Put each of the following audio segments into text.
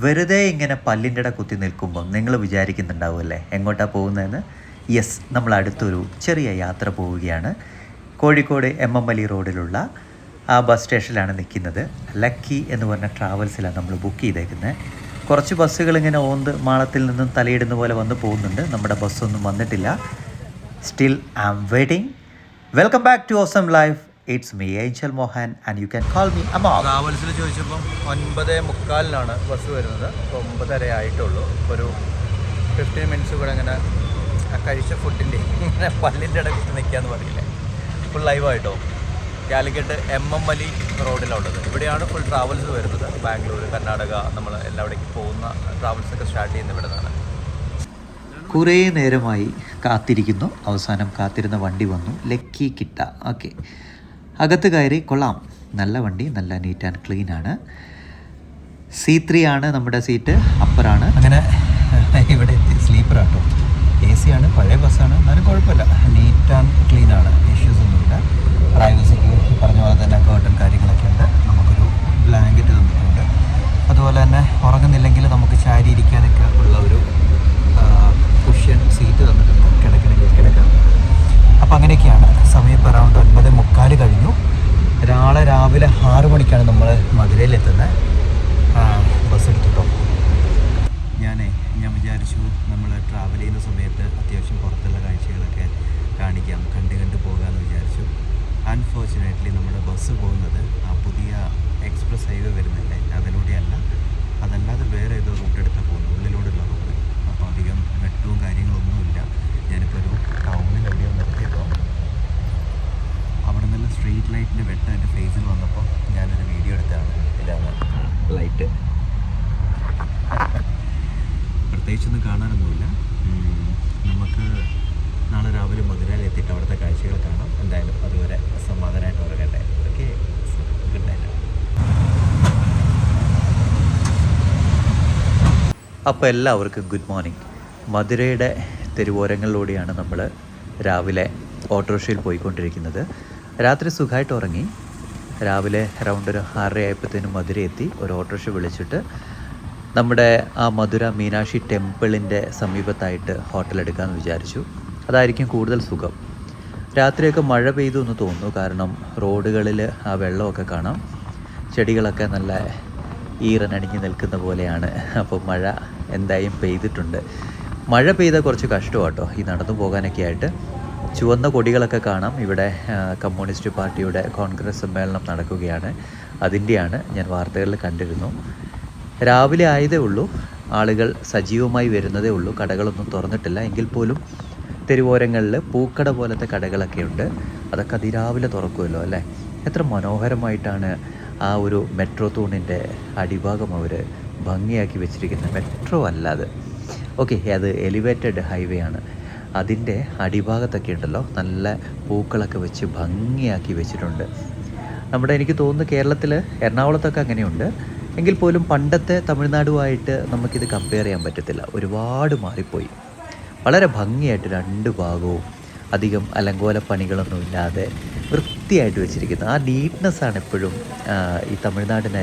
വെറുതെ ഇങ്ങനെ പല്ലിന്റെ ഇട കുത്തി നിൽക്കുമ്പം നിങ്ങൾ വിചാരിക്കുന്നുണ്ടാവുമല്ലേ എങ്ങോട്ടാണ് പോകുന്നതെന്ന്? യെസ് നമ്മൾ അടുത്തൊരു ചെറിയ യാത്ര പോവുകയാണ്. കോഴിക്കോട് എം എം അലി റോഡിലുള്ള ആ ബസ് സ്റ്റേഷനിലാണ് നിൽക്കുന്നത്. ലക്കി എന്ന് പറഞ്ഞ ട്രാവൽസിലാണ് നമ്മൾ ബുക്ക് ചെയ്തേക്കുന്നത് കുറച്ച് ബസ്സുകൾ ഇങ്ങനെ ഓന്ത് മാളത്തിൽ നിന്നും തലയിടുന്ന പോലെ വന്ന് പോകുന്നുണ്ട്. നമ്മുടെ ബസ്സൊന്നും വന്നിട്ടില്ല. Still I am waiting welcome back to awesome life it's me Angel Mohan and you can call me Amo ട്രാവൽസിൽ ചോദിച്ചപ്പം ഒൻപത് മുക്കാലിനാണ് ബസ് വരുന്നത്. അപ്പോൾ ഒമ്പതര ആയിട്ടുള്ളൂ. ഒരു ഫിഫ്റ്റീൻ മിനിറ്റ്സ് കൂടെ അങ്ങനെ കഴിച്ച ഫുഡിന്റെ ഇങ്ങനെ പല്ലിന്റെ ഇടയ്ക്ക് നിൽക്കാന്ന് പറയില്ലേ. ഫുൾ ലൈവായിട്ടോ കാലിക്കറ്റ് എം എം വലി റോഡിലുള്ളത്. ഇവിടെയാണ് ഫുൾ ട്രാവൽസ് വരുന്നത്. ബാംഗ്ലൂർ കർണാടക നമ്മൾ എല്ലാവിടേക്ക് പോകുന്ന ട്രാവൽസ് ഒക്കെ സ്റ്റാർട്ട് ചെയ്യുന്ന ഇവിടെ നിന്നാണ് കുറേ നേരമായി കാത്തിരിക്കുന്നു. അവസാനം കാത്തിരുന്ന വണ്ടി വന്നു. ലക്കി കിട്ട. ഓക്കെ അകത്ത് കയറി കൊള്ളാം. നല്ല വണ്ടി നല്ല നീറ്റ് ആൻഡ് ക്ലീൻ ആണ്. സി ത്രീ ആണ് നമ്മുടെ സീറ്റ് അപ്പറാണ് അങ്ങനെ ഇവിടെ എത്തി. സ്ലീപ്പർ ആട്ടോ എ സി ആണ് പഴയ ബസ്സാണ് എന്നാലും കുഴപ്പമില്ല. നീറ്റ് ആൻഡ് ക്ലീൻ ആണ്. ഇഷ്യൂസ് ഒന്നുമില്ല. പ്രൈവസിക്ക് പറഞ്ഞ പോലെ തന്നെ കേട്ടൺ കാര്യങ്ങളൊക്കെ ഉണ്ട്. നമുക്കൊരു ബ്ലാങ്കറ്റ് തന്നിട്ടുണ്ട്. അതുപോലെ തന്നെ ഉറങ്ങുന്നില്ലെങ്കിൽ നമുക്ക് ചാരി ഇരിക്കാനൊക്കെ ഉള്ള ഒരു കുഷ്യൻ സീറ്റ് തന്നിട്ടുണ്ട് കിടക്കണമെങ്കിൽ കിടക്കാം അപ്പോൾ അങ്ങനെയൊക്കെയാണ് സമയം ഇപ്പോൾ അറൗണ്ട് ഒൻപത് മുക്കാൽ കഴിഞ്ഞു നാളെ രാവിലെ ആറ് മണിക്കാണ് നമ്മൾ മധുരയിലെത്തുന്നത് ബസ് എടുത്തിട്ടോ ഞാനേ ഞാൻ വിചാരിച്ചു നമ്മൾ ട്രാവൽ ചെയ്യുന്ന സമയത്ത് അത്യാവശ്യം പുറത്തുള്ള കാഴ്ചകളൊക്കെ കാണിക്കാം കണ്ട് കണ്ട് പോകാമെന്ന് വിചാരിച്ചു അൺഫോർച്ചുനേറ്റ്ലി നമ്മുടെ ബസ് പോകുന്നത് ആ പുതിയ എക്സ്പ്രസ് ഹൈവേ വരുന്നില്ലേ അതിലൂടെയല്ല അതല്ലാതെ വേറെ ഏതോ റൂട്ട് എടുത്താൽ പോകുന്നത് ഉള്ളിലൂടെയുള്ള റൂട്ട് അപ്പോൾ അധികം വെട്ടവും കാര്യങ്ങളൊന്നുമില്ല ഞാനിപ്പോൾ ഒരു ടൗണിൽ എവിടെയോ നിർത്തിയപ്പോൾ അവിടെ നിന്ന് സ്ട്രീറ്റ് ലൈറ്റിന്റെ വെട്ടം എന്റെ ഫേസിൽ വന്നപ്പോൾ ഞാനൊരു വീഡിയോ എടുത്തതാണ് ഇതാണ് ലൈറ്റ് പ്രത്യേകിച്ചൊന്നും കാണാനൊന്നുമില്ല ഉം, നമുക്ക് നാളെ രാവിലെ മധുരയിൽ എത്തിയിട്ട് അവിടുത്തെ കാഴ്ചകൾ കാണാം എന്തായാലും അതുവരെ സമാധാനമായിട്ട് ഉറങ്ങട്ടെ ഓക്കെ ഗുഡ് നൈറ്റ് അപ്പോൾ എല്ലാവർക്കും ഗുഡ് മോർണിംഗ് മധുരയുടെ തെരുവോരങ്ങളിലൂടെയാണ് നമ്മൾ രാവിലെ ഓട്ടോറിക്ഷയിൽ പോയിക്കൊണ്ടിരിക്കുന്നത്. രാത്രി സുഖമായിട്ട് ഉറങ്ങി. രാവിലെ അറൗണ്ട് ഒരു ആറര ആയപ്പോഴത്തേനും മധുര എത്തി. ഒരു ഓട്ടോറിക്ഷ വിളിച്ചിട്ട് നമ്മുടെ ആ മധുര മീനാക്ഷി ടെമ്പിളിന്റെ സമീപത്തായിട്ട് ഹോട്ടൽ എടുക്കാമെന്ന് വിചാരിച്ചു. അതായിരിക്കും കൂടുതൽ സുഖം. രാത്രിയൊക്കെ മഴ പെയ്തു എന്ന് തോന്നുന്നു. കാരണം റോഡുകളിൽ ആ വെള്ളമൊക്കെ കാണാം. ചെടികളൊക്കെ നല്ല ഈറനണിഞ്ഞ് നിൽക്കുന്ന പോലെയാണ്. അപ്പോൾ മഴ എന്തായും പെയ്തിട്ടുണ്ട്. മഴ പെയ്ത കുറച്ച് കഷ്ടമാട്ടോ ഈ നടന്നു പോകാനൊക്കെ ആയിട്ട്. ചുവന്ന കൊടികളൊക്കെ കാണാം. ഇവിടെ കമ്മ്യൂണിസ്റ്റ് പാർട്ടിയുടെ കോൺഗ്രസ് സമ്മേളനം നടക്കുകയാണ്. അതിന്റെയാണ് ഞാൻ വാർത്തകളിൽ കണ്ടിരുന്നു. രാവിലെ ആയതേ ഉള്ളൂ. ആളുകൾ സജീവമായി വരുന്നതേ ഉള്ളൂ. കടകളൊന്നും തുറന്നിട്ടില്ല. എങ്കിൽ പോലും തെരുവോരങ്ങളിൽ പൂക്കട പോലത്തെ കടകളൊക്കെ ഉണ്ട്. അതൊക്കെ അതിരാവിലെ തുറക്കുമല്ലോ അല്ലേ? എത്ര മനോഹരമായിട്ടാണ് ആ ഒരു മെട്രോ തൂണിന്റെ അടിഭാഗം അവർ ഭംഗിയാക്കി വെച്ചിരിക്കുന്നത് മെട്രോ അല്ലാതെ ഓക്കെ അത് എലിവേറ്റഡ് ഹൈവേ ആണ്. അതിന്റെ അടിഭാഗത്തൊക്കെ ഉണ്ടല്ലോ നല്ല പൂക്കളൊക്കെ വെച്ച് ഭംഗിയാക്കി വെച്ചിട്ടുണ്ട്. നമ്മുടെ എനിക്ക് തോന്നുന്നു കേരളത്തിൽ എറണാകുളത്തൊക്കെ അങ്ങനെയുണ്ട്. എങ്കിൽ പോലും പണ്ടത്തെ തമിഴ്നാടുമായിട്ട് നമുക്കിത് കമ്പയർ ചെയ്യാൻ പറ്റത്തില്ല. ഒരുപാട് മാറിപ്പോയി. വളരെ ഭംഗിയായിട്ട് രണ്ട് ഭാഗവും അധികം അലങ്കോല പണികളൊന്നും ഇല്ലാതെ വൃത്തിയായിട്ട് വെച്ചിരിക്കുന്നത്. ആ നീറ്റ്നെസ്സാണ് എപ്പോഴും ഈ തമിഴ്നാടിനെ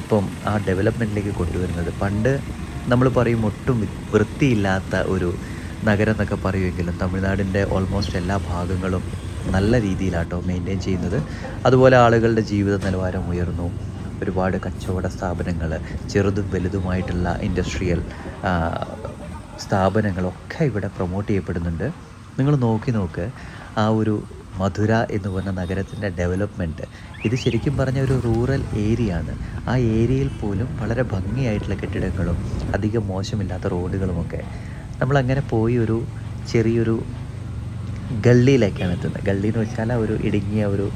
ഇപ്പം ആ ഡെവലപ്മെന്റിലേക്ക് കൊണ്ടുവരുന്നത്. പണ്ട് നമ്മൾ പറയും ഒട്ടും വൃത്തിയില്ലാത്ത ഒരു നഗരം എന്നൊക്കെ പറയുമെങ്കിലും തമിഴ്നാടിന്റെ ഓൾമോസ്റ്റ് എല്ലാ ഭാഗങ്ങളും നല്ല രീതിയിലാട്ടോ മെയിന്റെയിൻ ചെയ്യുന്നത്. അതുപോലെ ആളുകളുടെ ജീവിത നിലവാരം ഉയർന്നു. ഒരുപാട് കച്ചവട സ്ഥാപനങ്ങൾ ചെറുതും വലുതുമായിട്ടുള്ള ഇൻഡസ്ട്രിയൽ സ്ഥാപനങ്ങളൊക്കെ ഇവിടെ പ്രൊമോട്ട് ചെയ്യപ്പെടുന്നുണ്ട്. നിങ്ങൾ നോക്കി നോക്ക് ആ ഒരു മധുര എന്ന് പറഞ്ഞ നഗരത്തിന്റെ ഡെവലപ്മെന്റ് ഇത് ശരിക്കും പറഞ്ഞ ഒരു റൂറൽ ഏരിയ ആണ്. ആ ഏരിയയിൽ പോലും വളരെ ഭംഗിയായിട്ടുള്ള കെട്ടിടങ്ങളും അധികം മോശമില്ലാത്ത റോഡുകളുമൊക്കെ. നമ്മളങ്ങനെ പോയി ഒരു ചെറിയൊരു ഗള്ളിയിലേക്കാണ് എത്തുന്നത്. ഗള്ളി എന്ന് വെച്ചാൽ ഒരു ഇടുങ്ങിയ ഒരു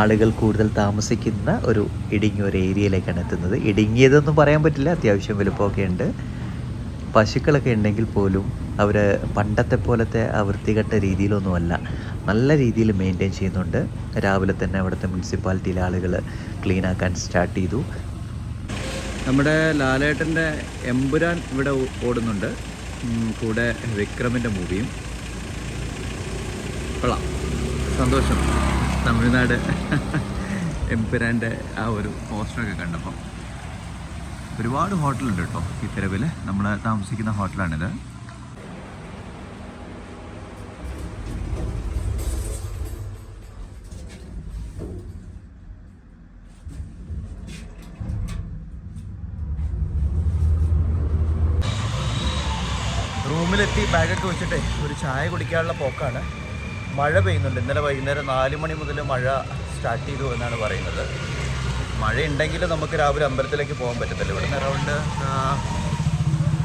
ആളുകൾ കൂടുതൽ താമസിക്കുന്ന ഒരു ഇടുങ്ങിയ ഒരു ഏരിയയിലേക്കാണ് എത്തുന്നത്. ഇടുങ്ങിയതെന്നും പറയാൻ പറ്റില്ല അത്യാവശ്യം വലുപ്പമൊക്കെ ഉണ്ട്. പശുക്കളൊക്കെ ഉണ്ടെങ്കിൽ പോലും അവർ പണ്ടത്തെ പോലത്തെ ആ വൃത്തികെട്ട രീതിയിലൊന്നുമല്ല. നല്ല രീതിയിൽ മെയിന്റെയിൻ ചെയ്യുന്നുണ്ട്. രാവിലെ തന്നെ അവിടുത്തെ മുനിസിപ്പാലിറ്റിയിലെ ആളുകൾ ക്ലീൻ ആക്കാൻ സ്റ്റാർട്ട് ചെയ്തു. നമ്മുടെ ലാലേട്ടന്റെ എമ്പുരാൻ ഇവിടെ ഓടുന്നുണ്ട്. കൂടെ വിക്രമിന്റെ മൂവിയും. കൊള്ളാം. സന്തോഷം. തമിഴ്നാട് എമ്പുരാന്റെ ആ ഒരു പോസ്റ്ററൊക്കെ കണ്ടപ്പം. ഒരുപാട് ഹോട്ടലുണ്ട് കേട്ടോ ഈ തെരുവിൽ നമ്മൾ താമസിക്കുന്ന ഹോട്ടലാണിത് റൂമിലെത്തി ബാഗൊക്കെ വെച്ചിട്ടേ ഒരു ചായ കുടിക്കാനുള്ള പോക്കാണ്. മഴ പെയ്യുന്നുണ്ട്. ഇന്നലെ വൈകുന്നേരം നാല് മണി മുതൽ മഴ സ്റ്റാർട്ട് ചെയ്തു എന്നാണ് പറയുന്നത്. മഴ ഉണ്ടെങ്കിൽ നമുക്ക് രാവിലെ അമ്പലത്തിലേക്ക് പോകാൻ പറ്റത്തില്ല ഇവിടുന്ന് അറൗണ്ട്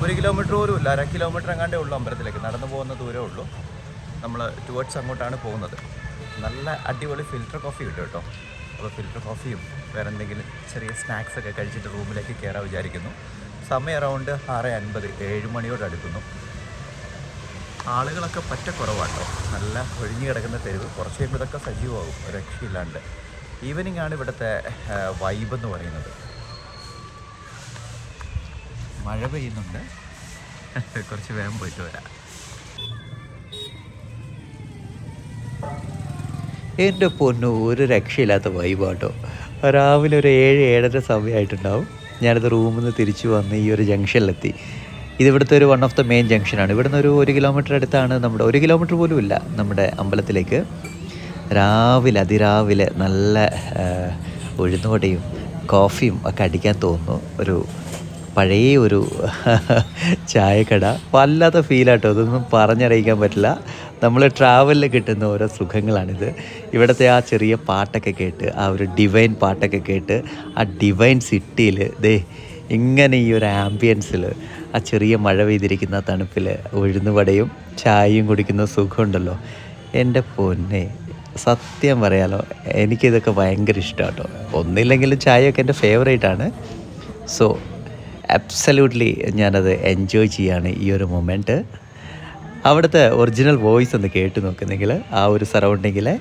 ഒരു കിലോമീറ്റർ പോലും ഇല്ല. അര കിലോമീറ്റർ എങ്ങാണ്ടേ ഉള്ളൂ അമ്പലത്തിലേക്ക്. നടന്നു പോകുന്ന ദൂരമേ ഉള്ളൂ. നമ്മൾ ടുവേർഡ്സ് അങ്ങോട്ടാണ് പോകുന്നത്. നല്ല അടിപൊളി ഫിൽറ്റർ കോഫി കിട്ടും കേട്ടോ. അപ്പോൾ ഫിൽറ്റർ കോഫിയും വേറെ എന്തെങ്കിലും ചെറിയ സ്നാക്സൊക്കെ കഴിച്ചിട്ട് റൂമിലേക്ക് കയറാൻ വിചാരിക്കുന്നു. സമയം അറൗണ്ട് ആറ് അൻപത് ഏഴ് മണിയോട് അടുക്കുന്നു. ആളുകളൊക്കെ പറ്റ കുറവാട്ടോ നല്ല ഒഴിഞ്ഞു കിടക്കുന്ന തെരുവ്. കുറച്ച് കഴിയുമ്പോൾ ഇതൊക്കെ സജീവമാകും. രക്ഷയില്ലാണ്ട്. ഈവനിങ് ആണ് ഇവിടുത്തെ വൈബ് എന്ന് പറയുന്നത്. മഴ പെയ്യുന്നുണ്ട്. കുറച്ച് വേഗം പോയിട്ട് വരാം. എന്റെ പൊന്നു ഒരു രക്ഷയില്ലാത്ത വൈബാട്ടോ രാവിലെ ഒരു ഏഴ് ഏഴര സമയമായിട്ടുണ്ടാവും. ഞാനത് റൂമിൽ നിന്ന് തിരിച്ചു വന്ന് ഈ ഒരു ജംഗ്ഷനിലെത്തി ഇതിവിടുത്തെ ഒരു വൺ ഓഫ് ദ മെയിൻ ജംഗ്ഷനാണ് ഇവിടുന്ന് ഒരു ഒരു കിലോമീറ്റർ അടുത്താണ് നമ്മുടെ ഒരു കിലോമീറ്റർ പോലും ഇല്ല നമ്മുടെ അമ്പലത്തിലേക്ക്. രാവിലെ അതിരാവിലെ നല്ല ഉഴുന്നുവടയും കോഫിയും ഒക്കെ അടിക്കാൻ തോന്നുന്നു. ഒരു പഴയ ഒരു ചായക്കട. വല്ലാത്ത ഫീലാട്ടോ അതൊന്നും പറഞ്ഞറിയിക്കാൻ പറ്റില്ല. നമ്മൾ ട്രാവലിൽ കിട്ടുന്ന ഓരോ സുഖങ്ങളാണിത്. ഇവിടുത്തെ ആ ചെറിയ പാട്ടൊക്കെ കേട്ട് ആ ഒരു ഡിവൈൻ പാട്ടൊക്കെ കേട്ട് ആ ഡിവൈൻ സിറ്റിയിൽ ദേ ഇങ്ങനെ ഈ ഒരു ആംബിയൻസിൽ ആ ചെറിയ മഴ പെയ്തിരിക്കുന്ന തണുപ്പിൽ ഉഴുന്നുവടയും ചായയും കുടിക്കുന്ന സുഖമുണ്ടല്ലോ. എന്റെ പൊന്നെ സത്യം പറയാലോ എനിക്കിതൊക്കെ ഭയങ്കര ഇഷ്ടമാണ് കേട്ടോ ഒന്നില്ലെങ്കിലും ചായയൊക്കെ എന്റെ ഫേവറേറ്റ് ആണ്. സോ അബ്സല്യൂട്ട്ലി ഞാനത് എൻജോയ് ചെയ്യാണ് ഈ ഒരു മൊമെന്റ് അവിടുത്തെ ഒറിജിനൽ വോയിസ് ഒന്ന് കേട്ട് നോക്കുന്നെങ്കിൽ ആ ഒരു സറൗണ്ടിങ്ങിലെ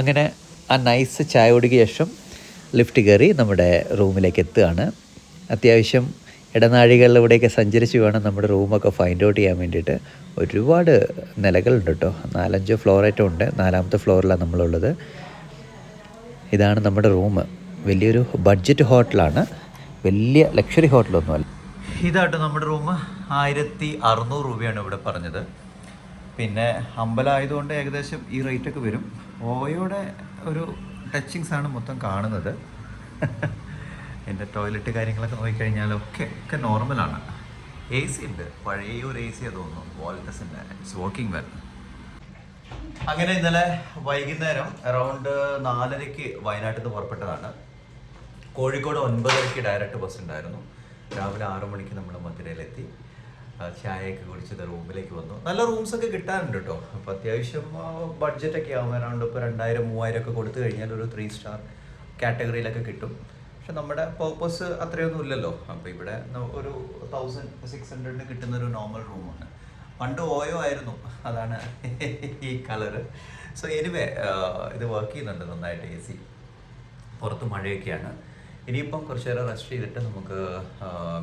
അങ്ങനെ ആ നൈസ് ചായ കുടിക്ക് ശേഷം ലിഫ്റ്റ് കയറി നമ്മുടെ റൂമിലേക്ക് എത്തുകയാണ്. അത്യാവശ്യം ഇടനാഴികളിലൂടെയൊക്കെ സഞ്ചരിച്ച് വേണം നമ്മുടെ റൂമൊക്കെ ഫൈൻഡ് ഔട്ട് ചെയ്യാൻ വേണ്ടിയിട്ട്. ഒരുപാട് നിലകളുണ്ട് കേട്ടോ. നാലഞ്ച് ഫ്ലോറേറ്റം ഉണ്ട്. നാലാമത്തെ ഫ്ലോറിലാണ് നമ്മളുള്ളത്. ഇതാണ് നമ്മുടെ റൂം. വലിയൊരു ബഡ്ജറ്റ് ഹോട്ടലാണ് വലിയ ലക്ഷറി ഹോട്ടലൊന്നുമല്ല ഇതാട്ടോ നമ്മുടെ റൂം. ആയിരത്തി അറുന്നൂറ് രൂപയാണ് ഇവിടെ പറഞ്ഞത്. പിന്നെ അമ്പലമായതുകൊണ്ട് ഏകദേശം ഈ റേറ്റൊക്കെ വരും. ഓയോടെ ഒരു ടച്ചിങ്സാണ് മൊത്തം കാണുന്നത്. എന്റെ ടോയ്ലറ്റ് കാര്യങ്ങളൊക്കെ നോക്കിക്കഴിഞ്ഞാൽ ഒക്കെ ഒക്കെ നോർമലാണ്. എ സി ഉണ്ട്. പഴയ ഒരു എ സി തോന്നുന്നു. വോൾട്ടസിന്റെ. ഇറ്റ്സ് വർക്കിംഗ് വെൽ അങ്ങനെ ഇന്നലെ വൈകുന്നേരം അറൗണ്ട് നാലരയ്ക്ക് വയനാട്ടിൽ നിന്ന് പുറപ്പെട്ടതാണ്. കോഴിക്കോട് ഒൻപതരയ്ക്ക് ഡയറക്റ്റ് ബസ് ഉണ്ടായിരുന്നു. രാവിലെ ആറു മണിക്ക് നമ്മൾ മധുരയിലെത്തി. ചായയൊക്കെ കുടിച്ചത് റൂമിലേക്ക് വന്നു. നല്ല റൂംസ് ഒക്കെ കിട്ടാറുണ്ട് കേട്ടോ അപ്പോൾ അത്യാവശ്യം ബഡ്ജറ്റൊക്കെ ആവും അറൗണ്ട് ഇപ്പോൾ രണ്ടായിരം മൂവായിരം ഒക്കെ കൊടുത്തു കഴിഞ്ഞാൽ ഒരു ത്രീ സ്റ്റാർ കാറ്റഗറിയിലൊക്കെ കിട്ടും. പക്ഷെ നമ്മുടെ പേർപ്പസ് അത്രയൊന്നും ഇല്ലല്ലോ. അപ്പോൾ ഇവിടെ ഒരു തൗസൻഡ് സിക്സ് ഹൺഡ്രഡിന് കിട്ടുന്ന ഒരു നോർമൽ റൂമാണ് പണ്ട് ഓയോ ആയിരുന്നു. അതാണ് ഈ കളറ് സോ എനിവേ ഇത് വർക്ക് ചെയ്യുന്നുണ്ട് നന്നായിട്ട് എ സി പുറത്ത് മഴയൊക്കെയാണ്. ഇനിയിപ്പം കുറച്ച് നേരം റെസ്റ്റ് ചെയ്തിട്ട് നമുക്ക്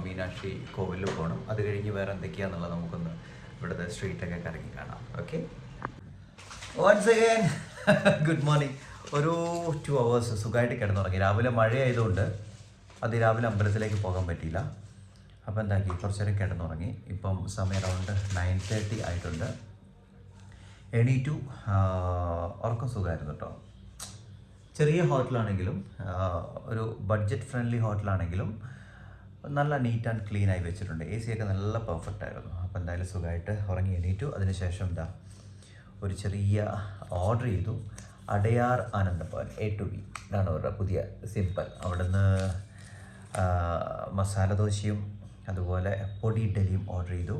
മീനാക്ഷി കോവിലിൽ പോകണം അത് കഴിഞ്ഞ് വേറെ എന്തൊക്കെയാണെന്നുള്ളത് നമുക്കൊന്ന് ഇവിടുത്തെ സ്ട്രീറ്റൊക്കെ കറങ്ങി കാണാം. Okay once again good morning ഒരു ടു അവേഴ്സ് സുഖമായിട്ട് കിടന്നുറങ്ങി. രാവിലെ മഴയായതുകൊണ്ട് അതിരാവിലെ അമ്പലത്തിലേക്ക് പോകാൻ പറ്റിയില്ല. അപ്പോൾ എന്താക്കി? കുറച്ച് നേരം കിടന്നുറങ്ങി. ഇപ്പം സമയം അറൗണ്ട് നയൻ തേർട്ടി ആയിട്ടുണ്ട്. എണി ടു ഉറക്കം സുഖമായിരുന്നു കേട്ടോ. ചെറിയ ഹോട്ടലാണെങ്കിലും ഒരു ബഡ്ജറ്റ് ഫ്രണ്ട്ലി ഹോട്ടലാണെങ്കിലും നല്ല നീറ്റ് ആൻഡ് ക്ലീൻ ആയി വെച്ചിട്ടുണ്ട്. എ സി ഒക്കെ നല്ല പെർഫെക്റ്റ് ആയിരുന്നു. അപ്പോൾ എന്തായാലും സുഖമായിട്ട് ഉറങ്ങി എണീറ്റു. അതിനുശേഷം എന്താ ഒരു ചെറിയ ഓർഡർ ചെയ്തു. Adyar Ananda Bhavan A to B ഇതാണ് അവരുടെ പുതിയ സിമ്പിൾ. അവിടുന്ന് മസാല ദോശയും അതുപോലെ പൊടി ഇഡ്ഡലിയും ഓർഡർ ചെയ്തു.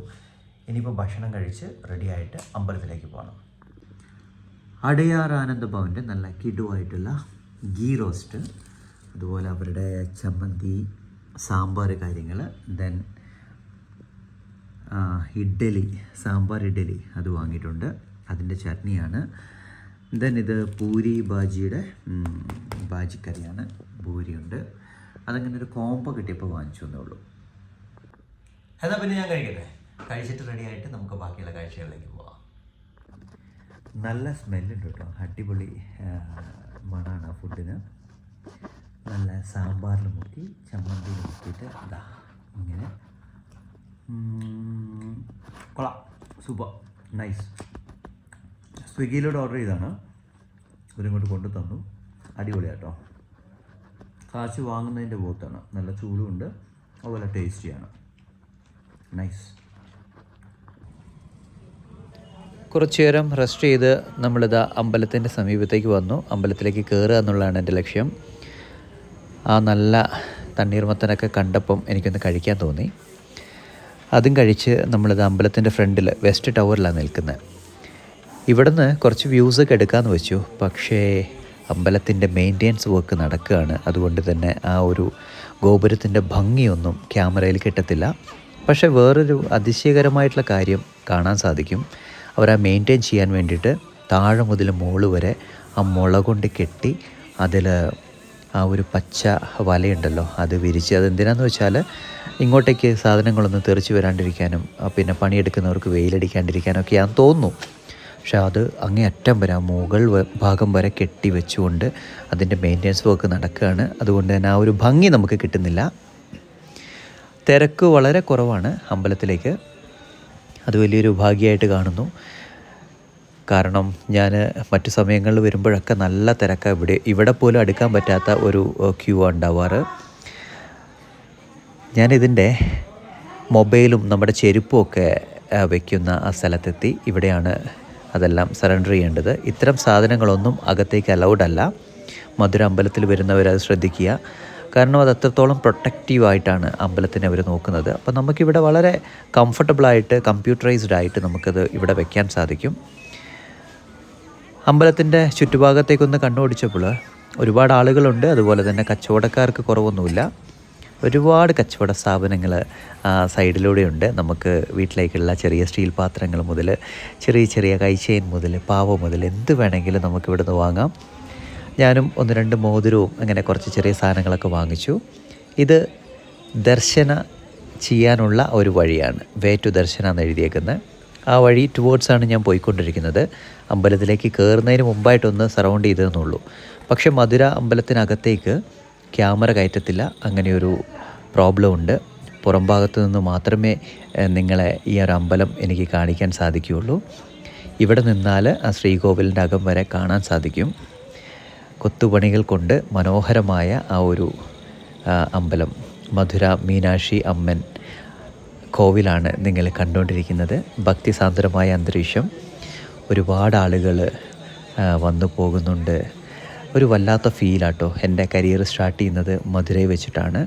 ഇനിയിപ്പോൾ ഭക്ഷണം കഴിച്ച് റെഡിയായിട്ട് അമ്പലത്തിലേക്ക് പോകണം അടയാർ ആനന്ദ ഭവന്റെ നല്ല കിടുവായിട്ടുള്ള ഗീ റോസ്റ്റ് അതുപോലെ അവരുടെ ചമ്മന്തി സാമ്പാർ കാര്യങ്ങൾ ദെൻ ഇഡ്ഡലി സാമ്പാർ ഇഡ്ഡലി അത് വാങ്ങിയിട്ടുണ്ട്. അതിന്റെ ചട്നിയാണ്. ദെൻ ഇത് പൂരി ബാജിയുടെ ബാജിക്കറിയാണ്. പൂരിയുണ്ട്. അതങ്ങനെ ഒരു കോമ്പോ കിട്ടിയപ്പോൾ വാങ്ങിച്ചു എന്നേ ഉള്ളൂ. എന്നാൽ പിന്നെ ഞാൻ കഴിക്കട്ടെ? കഴിച്ചിട്ട് റെഡി ആയിട്ട് നമുക്ക് ബാക്കിയുള്ള കാഴ്ചകളിലേക്ക് പോവാം. നല്ല സ്മെല്ലുണ്ട് കേട്ടോ. അടിപൊളി മണാണ് ആ ഫുഡിന് നല്ല സാമ്പാറിൽ മുക്കി ചമ്മന്തിയിൽ മുക്കിയിട്ട് ഇതാ ഇങ്ങനെ. കൊള്ളാം. സൂപ്പർ. നൈസ് സ്വിഗ്ഗിയിലൂടെ ഓർഡർ ചെയ്താണ്. ഇവരിങ്ങോട്ട് കൊണ്ടു തന്നു. അടിപൊളിയാട്ടോ. കാശ് വാങ്ങുന്നതിന്റെ ബോത്താണ് നല്ല ചൂടുമുണ്ട്. അതുപോലെ ടേസ്റ്റിയാണ്. നൈസ് കുറച്ചു നേരം റെസ്റ്റ് ചെയ്ത് നമ്മളിതാ അമ്പലത്തിന്റെ സമീപത്തേക്ക് വന്നു. അമ്പലത്തിലേക്ക് കയറുക എന്നുള്ളതാണ് എന്റെ ലക്ഷ്യം. ആ നല്ല തണ്ണീർമത്തനൊക്കെ കണ്ടപ്പം എനിക്കൊന്ന് കഴിക്കാൻ തോന്നി. അതും കഴിച്ച് നമ്മളിത് അമ്പലത്തിന്റെ ഫ്രണ്ടിൽ വെസ്റ്റ് ടവറിലാണ് നിൽക്കുന്നത് ഇവിടുന്ന് കുറച്ച് വ്യൂസൊക്കെ എടുക്കാമെന്ന് വെച്ചു. പക്ഷേ അമ്പലത്തിന്റെ മെയിന്റെനൻസ് വർക്ക് നടക്കുകയാണ്. അതുകൊണ്ട് തന്നെ ആ ഒരു ഗോപുരത്തിന്റെ ഭംഗിയൊന്നും ക്യാമറയിൽ കിട്ടത്തില്ല. പക്ഷേ വേറൊരു അതിശയകരമായിട്ടുള്ള കാര്യം കാണാൻ സാധിക്കും. അവർ ആ മെയിന്റെയിൻ ചെയ്യാൻ വേണ്ടിയിട്ട് താഴെ മുതൽ മുകൾ വരെ ആ മുള കൊണ്ട് കെട്ടി അതിൽ ആ ഒരു പച്ച വലയുണ്ടല്ലോ അത് വിരിച്ച് അതെന്തിനാന്ന് വെച്ചാൽ ഇങ്ങോട്ടേക്ക് സാധനങ്ങളൊന്നും തെറിച്ച് വരാണ്ടിരിക്കാനും പിന്നെ പണിയെടുക്കുന്നവർക്ക് വെയിലടിക്കാണ്ടിരിക്കാനും ഒക്കെയാണെന്ന് തോന്നുന്നു. പക്ഷെ അത് അങ്ങേ അറ്റം വരെ മുകൾ ഭാഗം വരെ കെട്ടി വെച്ചുകൊണ്ട് അതിന്റെ മെയിന്റെനൻസ് വർക്ക് നടക്കുകയാണ്. അതുകൊണ്ട് തന്നെ ആ ഒരു ഭംഗി നമുക്ക് കിട്ടുന്നില്ല. തിരക്ക് വളരെ കുറവാണ് അമ്പലത്തിലേക്ക്. അത് വലിയൊരു ഭാഗ്യമായിട്ട് കാണുന്നു. കാരണം ഞാൻ മറ്റു സമയങ്ങളിൽ വരുമ്പോഴൊക്കെ നല്ല തിരക്കാണ് ഇവിടെ. ഇവിടെ പോലും അടുക്കാൻ പറ്റാത്ത ഒരു ക്യൂ ഉണ്ടാവാറ്. ഞാനിതിന്റെ മൊബൈലും നമ്മുടെ ചെരുപ്പും ഒക്കെ വയ്ക്കുന്ന ആ സ്ഥലത്തെത്തി. ഇവിടെയാണ് അതെല്ലാം സറണ്ടർ ചെയ്യേണ്ടത്. ഇത്തരം സാധനങ്ങളൊന്നും അകത്തേക്ക് അലൗഡ് അല്ല. മധുര അമ്പലത്തിൽ വരുന്നവരത് ശ്രദ്ധിക്കുക. കാരണം അത് അത്രത്തോളം പ്രൊട്ടക്റ്റീവായിട്ടാണ് അമ്പലത്തിനെ അവർ നോക്കുന്നത്. അപ്പോൾ നമുക്കിവിടെ വളരെ കംഫർട്ടബിളായിട്ട് കമ്പ്യൂട്ടറൈസ്ഡ് ആയിട്ട് നമുക്കത് ഇവിടെ വെക്കാൻ സാധിക്കും. അമ്പലത്തിന്റെ ചുറ്റുഭാഗത്തേക്കൊന്ന് കണ്ണോടിച്ചപ്പോൾ ഒരുപാട് ആളുകളുണ്ട്. അതുപോലെ തന്നെ കച്ചവടക്കാർക്ക് കുറവൊന്നുമില്ല. ഒരുപാട് കച്ചവട സ്ഥാപനങ്ങൾ സൈഡിലൂടെയുണ്ട്. നമുക്ക് വീട്ടിലേക്കുള്ള ചെറിയ സ്റ്റീൽ പാത്രങ്ങൾ മുതൽ ചെറിയ ചെറിയ കൈച്ചെയിൻ മുതൽ പാവ മുതൽ എന്ത് വേണമെങ്കിലും നമുക്ക് ഇവിടുന്ന് വാങ്ങാം. ഞാനും ഒന്ന് രണ്ട് മോതിരവും അങ്ങനെ കുറച്ച് ചെറിയ സാധനങ്ങളൊക്കെ വാങ്ങിച്ചു. ഇത് ദർശന ചെയ്യാനുള്ള ഒരു വഴിയാണ്. വേ ടു ദർശന എന്ന് എഴുതിയേക്കുന്നത്. ആ വഴി ടുവേർഡ്സ് ആണ് ഞാൻ പോയിക്കൊണ്ടിരിക്കുന്നത്. അമ്പലത്തിലേക്ക് കയറുന്നതിന് മുമ്പായിട്ടൊന്ന് സറൗണ്ട് ചെയ്തതെന്നുള്ളൂ. പക്ഷേ മധുര അമ്പലത്തിനകത്തേക്ക് ക്യാമറ കയറ്റത്തില്ല. അങ്ങനെയൊരു പ്രോബ്ലം ഉണ്ട്. പുറം ഭാഗത്തു നിന്ന് മാത്രമേ നിങ്ങളെ ഈ ഒരു അമ്പലം എനിക്ക് കാണിക്കാൻ സാധിക്കുകയുള്ളൂ. ഇവിടെ നിന്നാൽ ആ ശ്രീകോവിലിന്റെ അകം വരെ കാണാൻ സാധിക്കും. കൊത്തുപണികൾ കൊണ്ട് മനോഹരമായ ആ ഒരു അമ്പലം. മധുര മീനാക്ഷി അമ്മൻ കോവിലാണ് നിങ്ങൾ കണ്ടുകൊണ്ടിരിക്കുന്നത്. ഭക്തിസാന്ദ്രമായ അന്തരീക്ഷം. ഒരുപാട് ആളുകൾ വന്നു പോകുന്നുണ്ട്. ഒരു വല്ലാത്ത ഫീലാട്ടോ എന്റെ കരിയർ സ്റ്റാർട്ട് ചെയ്യുന്നത് മധുരയിൽ വെച്ചിട്ടാണ്.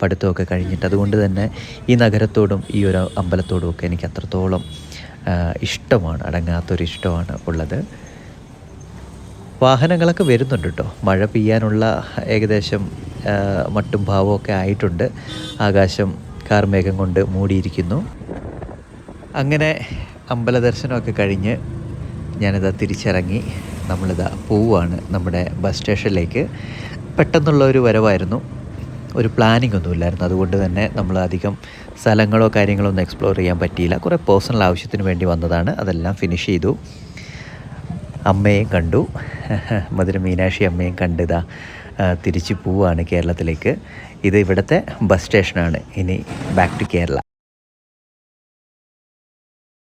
പഠിത്തമൊക്കെ കഴിഞ്ഞിട്ട്. അതുകൊണ്ട് തന്നെ ഈ നഗരത്തോടും ഈ ഒരു അമ്പലത്തോടും ഒക്കെ എനിക്ക് അത്രത്തോളം ഇഷ്ടമാണ്. അടങ്ങാത്തൊരു ഇഷ്ടമാണ് ഉള്ളത്. വാഹനങ്ങളൊക്കെ വരുന്നുണ്ട് കേട്ടോ മഴ പെയ്യാനുള്ള ഏകദേശം മട്ടും ഭാവമൊക്കെ ആയിട്ടുണ്ട്. ആകാശം കാർമേഘം കൊണ്ട് മൂടിയിരിക്കുന്നു. അങ്ങനെ അമ്പല ദർശനമൊക്കെ കഴിഞ്ഞ് ഞാനിതാ തിരിച്ചിറങ്ങി. നമ്മളിതാ പോവുകയാണ് നമ്മുടെ ബസ് സ്റ്റേഷനിലേക്ക്. പെട്ടെന്നുള്ള ഒരു വരവായിരുന്നു. ഒരു പ്ലാനിംഗ് ഒന്നുമില്ലായിരുന്നു. അതുകൊണ്ട് തന്നെ നമ്മൾ അധികം സ്ഥലങ്ങളോ കാര്യങ്ങളോ ഒന്നും എക്സ്പ്ലോർ ചെയ്യാൻ പറ്റിയില്ല. കുറേ പേഴ്സണൽ ആവശ്യത്തിന് വേണ്ടി വന്നതാണ്. അതെല്ലാം ഫിനിഷ് ചെയ്തു. അമ്മയെയും കണ്ടു. മധുര മീനാക്ഷി അമ്മയും കണ്ടിതാ തിരിച്ചു പോവുകയാണ് കേരളത്തിലേക്ക്. ഇത് ഇവിടുത്തെ ബസ് സ്റ്റേഷനാണ്. ഇനി ബാക്ക് ടു കേരള.